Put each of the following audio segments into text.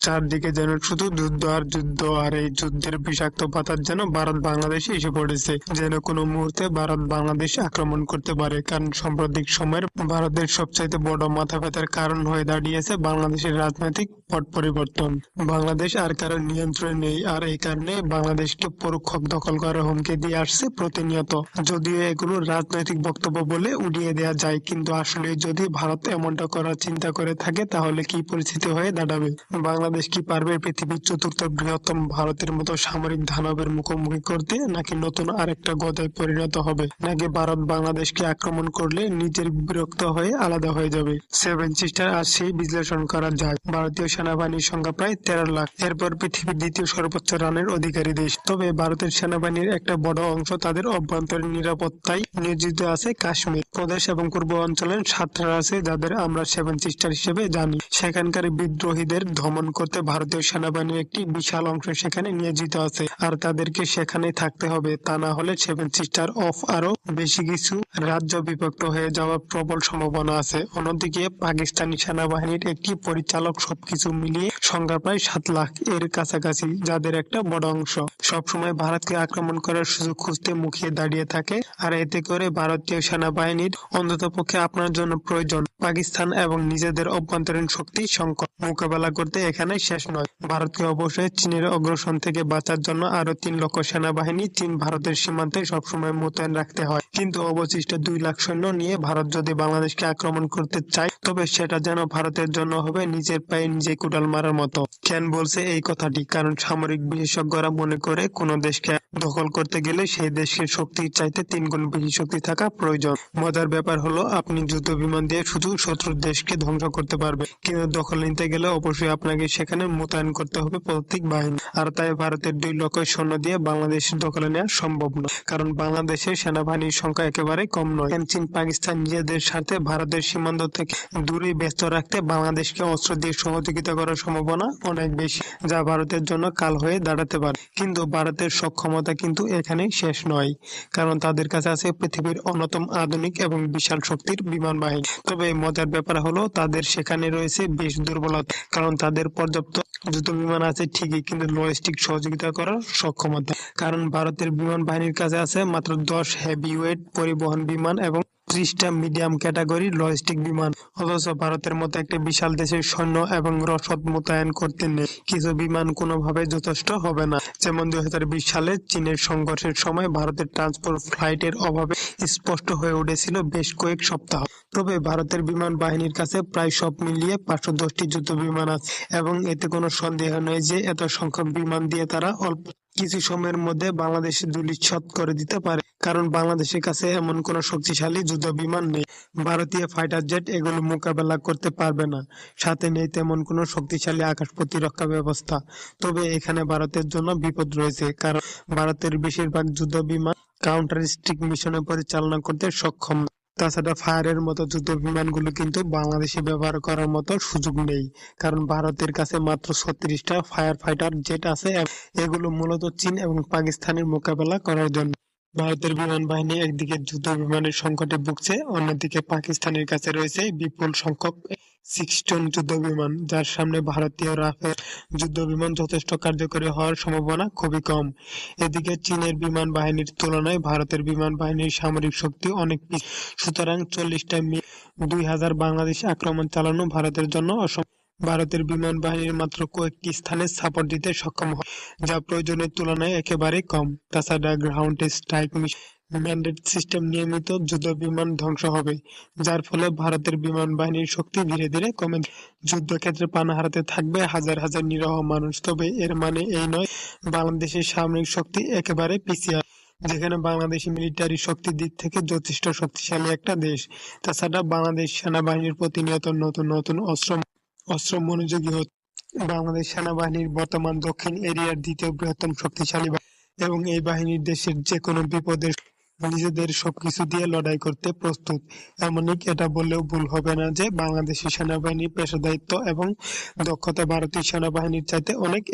চারদিকে যেন শুধু যুদ্ধ আর যুদ্ধ আর এই যুদ্ধের বিষাক্ত পাতার যেন ভারত বাংলাদেশে এসে পড়েছে, যেন কোনো মুহূর্তে ভারত বাংলাদেশ আক্রমণ করতে পারে। কারণ সাম্প্রতিক সময়ের ভারতের সবচাইতে বড় মাথা ব্যথার কারণ হয়ে দাঁড়িয়েছে বাংলাদেশের রাজনৈতিক পট পরিবর্তন। বাংলাদেশ আর কারও নিয়ন্ত্রণে নেই আর এই কারণে বাংলাদেশকে পরোক্ষ দখল করার হুমকি দিয়ে আসছে প্রতিনিয়ত। যদিও এগুলো রাজনৈতিক বক্তব্য বলে উড়িয়ে দেওয়া যায়, কিন্তু আসলে যদি ভারত এমনটা করার চিন্তা করে থাকে, তাহলে কি পরিস্থিতি হয়ে দাঁড়াবে? বাংলাদেশ কি পারবে পৃথিবীর চতুর্থ বৃহত্তম ভারতের মতো সামরিক দানবের মুখোমুখি করতে, নাকি নতুন আরেকটা গদায় পরিণত হবে? নাকি ভারত বাংলাদেশকে আক্রমণ করলে নিজের বিরক্ত হয়ে আলাদা হয়ে যাবে? সেভেন সিস্টার আর সেই বিশ্লেষণ করা যায় ভারতীয় সেনাবাহিনীর সংখ্যা প্রায় তেরো লাখ। এরপর পৃথিবীর দ্বিতীয় সর্বোচ্চ রানের অধিকারী দেশ। তবে ভারতের সেনাবাহিনীর একটা বড় অংশ তাদের অভ্যন্তরীণ নিরাপত্তায় নিয়োজিত আছে কাশ্মীর। প্রদেশ এবং পূর্ব অঞ্চলের ছাত্ররা আছে যাদের আমরা সেভেন সিস্টার হিসেবে জানি। সেখানকার বিদ্রোহীদের দমন করতে ভারতীয় সেনাবাহিনীর একটি বিশাল অংশ সেখানে নিয়োজিত আছে, আর তাদেরকে সেখানে থাকতে হবে। তা না হলে সেভেন সিস্টার অফ আরও বেশি কিছু রাজ্য বিভক্ত হয়ে যাওয়ার প্রবল সম্ভাবনা আছে। অন্যদিকে পাকিস্তানি সেনাবাহিনীর একটি পরিচালক সবকিছু মিলিয়ে সংখ্যা প্রায় সাত লাখ এর কাছাকাছি, যাদের একটা বড় অংশ। সবসময় ভারতকে আক্রমণ করার সুযোগ খুঁজতে মুখিয়ে দাঁড়িয়ে থাকে, আর এতে করে ভারতীয় সেনাবাহিনীর অন্তত পক্ষে আপনার জন্য প্রয়োজন। পাকিস্তান এবং নিজেদের অভ্যন্তরীণ শক্তি সংকট মোকাবেলা করতে এখানে শেষ নয়। ভারতকে অবশ্যই চীনের অগ্রসর থেকে বাঁচার জন্য আরও তিন লক্ষ সেনাবাহিনী চীন ভারতের সীমান্তে সবসময় মোতায়েন রাখতে হয়। কিন্তু অবশিষ্ট দুই লাখ সৈন্য নিয়ে ভারত যদি বাংলাদেশকে আক্রমণ করতে চায়, তবে সেটা যেন ভারতের জন্য হবে নিজের পায়ে নিজে কুড়াল মারার মতো। কেন বলছে এই কথাটি কারণ সামরিক বিশেষজ্ঞরা মনে করে কোনো দেশকে দখল করতে গেলে সেই দেশের শক্তির চাইতে তিন গুণ বেশি শক্তি থাকা প্রয়োজন। মজার ব্যাপার হলো, আপনি যুদ্ধ বিমান দিয়ে শুধু শত্রুর দেশকে ধ্বংস করতে পারবে কিন্তু দখল নিতে গেলে অবশ্যই আপনাকে সেখানে মোতায়েন করতে হবে প্রতীক বাহিনী। আর তাই ভারতের দুই লক্ষ সৈন্য দিয়ে বাংলাদেশ দখলে নেওয়া সম্ভব নয়। কারণ বাংলাদেশের সেনাবাহিনীর সংখ্যা একেবারে কম নয়। চীন পাকিস্তান নিজেদের সাথে ভারতের সীমান্ত থেকে দূরে ব্যস্ত রাখতে বাংলাদেশকে অস্ত্র দিয়ে সহযোগিতা করার সম্ভাবনা অনেক বেশি, যা ভারতের জন্য কাল হয়ে দাঁড়াতে পারে। কিন্তু ভারতের সক্ষমতা কিন্তু এখানেই শেষ নয়, কারণ তাদের কাছে আছে পৃথিবীর অন্যতম আধুনিক এবং বিশাল শক্তির বিমান বাহিনী। তবে মজার ব্যাপার হলো, তাদের সেখানে রয়েছে বেশ দুর্বলতা, কারণ তাদের পর্যাপ্ত যুদ্ধ বিমান আছে, ঠিকই, কিন্তু লজিস্টিক সহযোগিতা করার সক্ষমতা। কারণ ভারতের বিমান বাহিনীর কাছে আছে মাত্র দশ হেভিওয়েট পরিবহন বিমান এবং ত্রিশটা মিডিয়াম ক্যাটাগরির লজিস্টিক বিমান। অথচ ভারতের মতো একটা বিশাল দেশের সৈন্য এবং রসদ মোতায়েন করতে নেই। কিছু বিমান কোনোভাবে যথেষ্ট হবে না। যেমন দুই হাজার বিশ সালে চীনের সংঘর্ষের সময় ভারতের ট্রান্সপোর্ট ফ্লাইটের অভাবে স্পষ্ট হয়ে উঠেছিল বেশ কয়েক সপ্তাহ। তবে ভারতের বিমান বাহিনীর কাছে প্রায় সব মিলিয়ে পাঁচশো দশটি যুদ্ধ বিমান আছে এবং এতে কোনো সন্দেহ নেই যে এত সংখ্যক বিমান দিয়ে তারা অল্প কিছু সময়ের মধ্যে বাংলাদেশে ধূলিসাৎ করে দিতে পারে। কারণ বাংলাদেশের কাছে এমন কোনো শক্তিশালী যুদ্ধ বিমান নেই। ভারতীয় ফাইটার জেট এগুলো মোকাবেলা করতে পারবে না। সাথে নেই তেমন কোনো শক্তিশালী আকাশ প্রতিরক্ষা ব্যবস্থা। তবে এখানে ভারতের জন্য বিপদ রয়েছে, কারণ ভারতের বেশিরভাগ যুদ্ধ বিমান কাউন্টার স্ট্রিক মিশনে পরিচালনা করতে সক্ষম। তাছাড়া ফায়ারের মতো যুদ্ধ বিমানগুলো কিন্তু বাংলাদেশে ব্যবহার করার মতো সুযোগ নেই। কারণ ভারতের কাছে মাত্র ছত্রিশটা ফায়ার ফাইটার জেট আছে এগুলো মূলত চীন এবং পাকিস্তানের মোকাবেলা করার জন্য। ভারতের বিমান বাহিনী একদিকে যুদ্ধ বিমানের সংকটে ভুগছে, অন্যদিকে পাকিস্তানের কাছে রয়েছে বিপুল সংখ্যক সিক্স টন যুদ্ধ বিমান যার সামনে ভারতীয় রাফেল যুদ্ধ বিমান যথেষ্ট কার্যকরী হওয়ার সম্ভাবনা খুবই কম। এদিকে চীনের বিমান বাহিনীর তুলনায় ভারতের বিমান বাহিনীর সামরিক শক্তি অনেক সুতরাং চল্লিশটা মি দুই হাজার বাংলাদেশ আক্রমণ চালানো ভারতের জন্য অসম্ভব ভারতের বিমান বাহিনীর মাত্র কয়েকটি স্থানে সাপোর্ট দিতে সক্ষম হয়, যা প্রয়োজনের তুলনায় একেবারে কম। তাছাড়া গ্রাউন্ড স্ট্রাইক ম্যান্ডেট সিস্টেম নিয়মিত যুদ্ধ বিমান ধ্বংস হবে, যার ফলে ভারতের বিমান বাহিনীর শক্তি ধীরে ধীরে কমে যুদ্ধক্ষেত্রে প্রাণ হারাতে থাকবে হাজার হাজার নিরহ মানুষ, তবে এর মানে এই নয়, বাংলাদেশের সামরিক শক্তি একেবারে পিছিয়ে যেখানে বাংলাদেশ মিলিটারি শক্তির দিক থেকে যথেষ্ট শক্তিশালী একটা দেশ। তাছাড়া বাংলাদেশ সেনাবাহিনীর প্রতিনিয়ত নতুন নতুন অস্ত্র অস্ত্র মনোযোগী হচ্ছে। বাংলাদেশ সেনাবাহিনীর বর্তমান দক্ষিণ এরিয়ার দ্বিতীয় বৃহত্তম শক্তিশালী এবং এই বাহিনীর দেশের যে কোনো বিপদের নিজেদের সবকিছু দিয়ে লড়াই করতে প্রস্তুত। এমনকি এটা বললেও ভুল হবে না যে বাংলাদেশি সেনাবাহিনীর পেশাদায়িত্ব এবং দক্ষতা ভারতীয় সেনাবাহিনীর চাইতে অনেক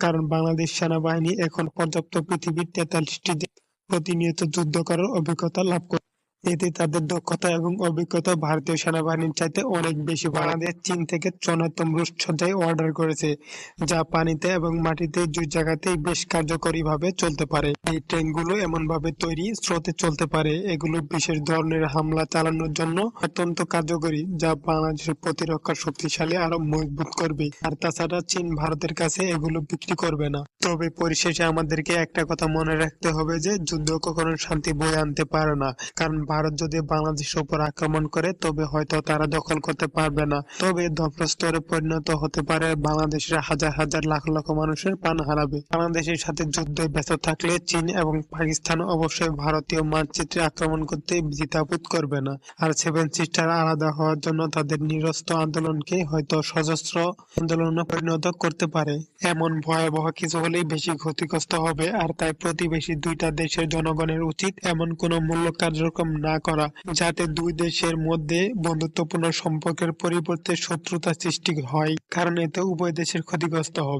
কারণ বাংলাদেশ সেনাবাহিনী এখন পর্যাপ্ত পৃথিবীর তেতাল্লিশটি প্রতিনিয়ত যুদ্ধ করার অভিজ্ঞতা লাভ করে এতে তাদের দক্ষতা এবং অভিজ্ঞতা ভারতীয় সেনাবাহিনীর চাইতে অনেক বেশি। বাংলাদেশ, চীন থেকে চুয়ান্নতম রুশ সজ্জায় অর্ডার করেছে। যা পানিতে এবং মাটিতে দুই জায়গাতেই বেশ কার্যকরী ভাবে চলতে পারে। এই ট্যাঙ্কগুলো এমন ভাবে তৈরি স্রোতে চলতে পারে। এগুলো বিশেষ ধরনের হামলা চালানোর জন্য অত্যন্ত কার্যকরী, যা বাংলাদেশের প্রতিরক্ষা শক্তিশালী আরও মজবুত করবে। আর তাছাড়া চীন ভারতের কাছে এগুলো বিক্রি করবে না। তবে পরিশেষে আমাদেরকে একটা কথা মনে রাখতে হবে যে, যুদ্ধ কখনো শান্তি বয়ে আনতে পারে না। কারণ ভারত যদি বাংলাদেশের উপর আক্রমণ করে, তবে হয়তো তারা দখল করতে পারবে না। তবে ধ্বংসস্তরে পরিণত হতে পারে বাংলাদেশের হাজার হাজার লাখ লাখ মানুষের প্রাণ হারাবে। বাংলাদেশের সাথে যুদ্ধে ব্যস্ত থাকলে চীন এবং পাকিস্তান অবশ্যই ভারতীয় মানচিত্রে আক্রমণ করতে দ্বিধাবোধ করবে না। আর সেভেন সিস্টার আলাদা হওয়ার জন্য তাদের নিরস্ত্র আন্দোলনকে হয়তো সশস্ত্র আন্দোলনে পরিণত করতে পারে। এমন ভয়াবহ কিছু হলেই বেশি ক্ষতিগ্রস্ত হবে, আর তাই প্রতিবেশী দুইটা দেশের জনগণের উচিত এমন কোনো মূল্য কার্যক্রম না করা, যাতে দুই দেশের মধ্যে বন্ধুত্বপূর্ণ সম্পর্কের পরিবর্তে শত্রুতা সৃষ্টি হয়। কারণ এতে উভয় দেশের ক্ষতিগ্রস্ত হবে।